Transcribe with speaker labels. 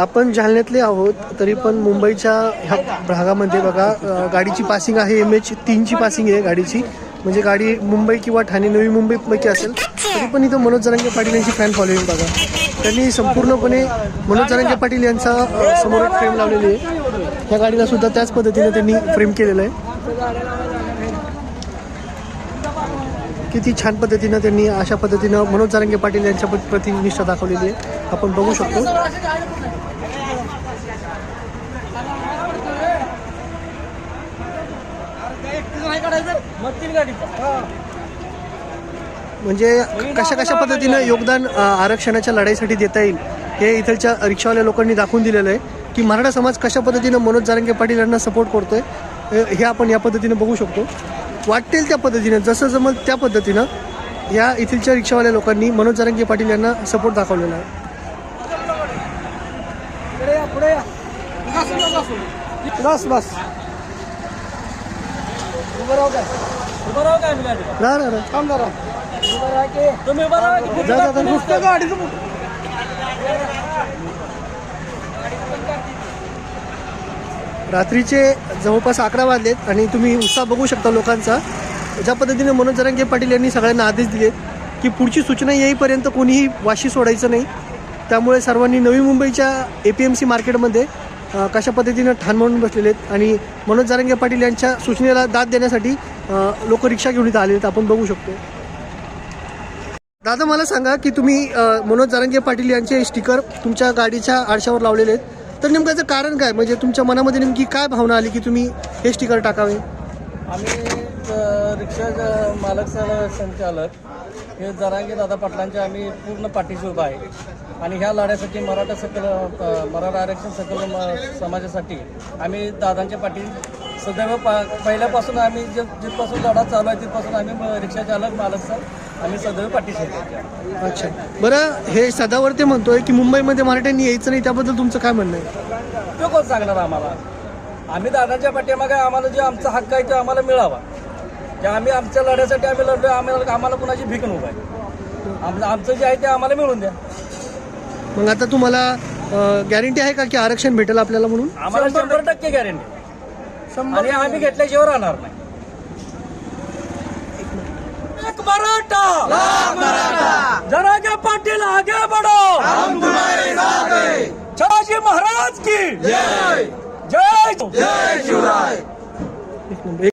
Speaker 1: आपण जालन्यातले आहोत तरी पण मुंबईच्या ह्या भागामध्ये बघा गाडीची पासिंग आहे एम एच तीनची पासिंग आहे गाडीची. म्हणजे गाडी मुंबई किंवा ठाणे नवी मुंबईपैकी असेल तरी पण इथं मनोज जरांगे पाटील यांची फॅन फॉलोईंग बघा. त्यांनी संपूर्णपणे मनोज जरांगे पाटील यांचा समोर फ्रेम लावलेली आहे. ह्या गाडीला सुद्धा त्याच पद्धतीने त्यांनी फ्रेम केलेलं आहे. किती छान पद्धतीनं त्यांनी अशा पद्धतीनं मनोज जारंगे पाटील यांच्या प्रति- निष्ठा दाखवलेली आहे. आपण बघू शकतो. म्हणजे कशा कशा पद्धतीनं योगदान आरक्षणाच्या लढाईसाठी देता येईल हे इथलच्या रिक्षावाल्या लोकांनी दाखवून दिलेलं आहे. की मराठा समाज कशा पद्धतीनं मनोज जारंगे पाटील यांना सपोर्ट करतोय हे हे आपण या पद्धतीनं बघू शकतो. वाटेल त्या पद्धतीनं जसं जमल त्या पद्धतीनं या इथलच्या रिक्षावाल्या लोकांनी मनोज जारंगे पाटील यांना सपोर्ट दाखवलेला आहे. बस बस. जा, जा, जा. रात्रीचे जवळपास अकरा वाजलेत आणि तुम्ही उत्साह बघू शकता लोकांचा. ज्या पद्धतीने मनोज जरांगे पाटील यांनी सगळ्यांना आदेश दिलेत की पुढची सूचना येईपर्यंत कोणीही वाशी सोडायचं नाही. त्यामुळे सर्वांनी नवी मुंबईच्या ए पी एम सी मार्केटमध्ये कशा पद्धतीनं ठाण म्हणून बसलेले आहेत आणि मनोज जारंगे पाटील यांच्या सूचनेला दाद देण्यासाठी लोक रिक्षा घेऊन इथं आले आहेत. आपण बघू शकतो. दादा मला सांगा की तुम्ही मनोज जारंगे पाटील यांचे स्टिकर तुमच्या गाडीच्या आरशावर लावलेले आहेत. तर नेमकं याचं कारण काय? म्हणजे तुमच्या मनामध्ये नेमकी काय भावना आली की तुम्ही हे स्टिकर टाकावे?
Speaker 2: आम्ही अ, रिक्षा ज- मालक संचालक हे जरांगे दादा पाटलांच्या आम्ही पूर्ण पाठीशी उभा आहे. आणि ह्या लढ्यासाठी मराठा सकल अ, मराठा आरक्षण सकल म- समाजासाठी आम्ही दादांच्या पाठी सदैव पा पहिल्यापासून आम्ही जे जिथपासून लढा चालू आहे तिथपासून आम्ही रिक्षा चालक मालक सर आम्ही सदैव पाठीशी आहे.
Speaker 1: अच्छा. बरं हे सदावर ते म्हणतोय की मुंबईमध्ये मराठ्यांनी यायचं नाही त्याबद्दल तुमचं काय म्हणणं आहे?
Speaker 2: तो कोण सांगणार आम्हाला? आम्ही दादांच्या पाठीमागे आम्हाला जे आमचा हक्क आहे तो आम्हाला मिळावा. जे आम्ही आमच्या लढ्यासाठी आम्ही लढलो आम्हाला आम्हाला कुणाची भीक नको आहे. आमचं आमचं जे आहे ते आम्हाला मिळून द्या.
Speaker 1: मग आता तुम्हाला गॅरंटी आहे का की आरक्षण भेटेल आपल्याला म्हणून?
Speaker 2: आम्हाला शंभर टक्के गॅरंटी आणि आम्ही घेतल्याशिवाय राहणार नाही. एक मराठा. जरा के पाटील आगे बढ़ो हम तुम्हारे साथ हैं छाजी महाराज की. जय. जय
Speaker 1: नंबर